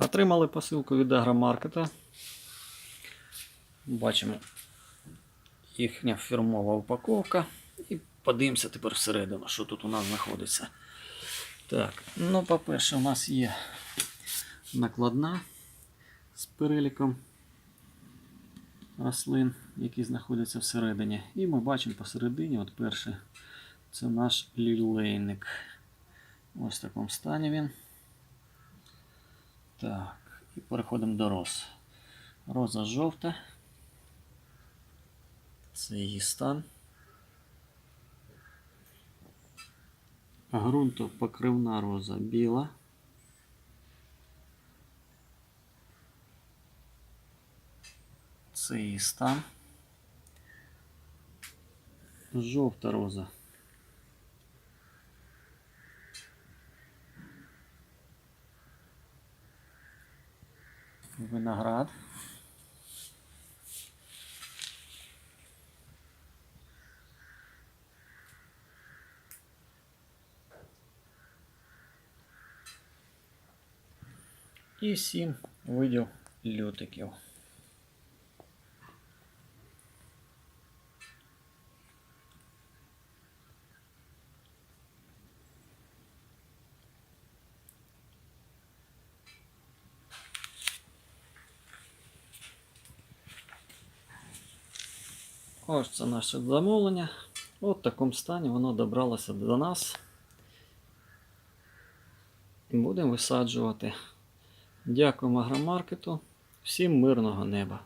Отримали посилку від агромаркета. Бачимо їхня фірмова упаковка. І подивимося тепер всередину, що тут у нас знаходиться. Так, ну, по-перше, у нас є накладна з переліком рослин, які знаходяться всередині. І ми бачимо посередині, от перше, це наш лілейник. Ось в такому стані він. Так, і переходимо до роз. Роза жовта. Це її стан. Грунтопокривна роза біла. Це її стан. Жовта роза. Виноград. І сім видів лютиків. Ось це наше замовлення. От в такому стані воно добралося до нас. Будемо висаджувати. Дякуємо агромаркету. Всім мирного неба!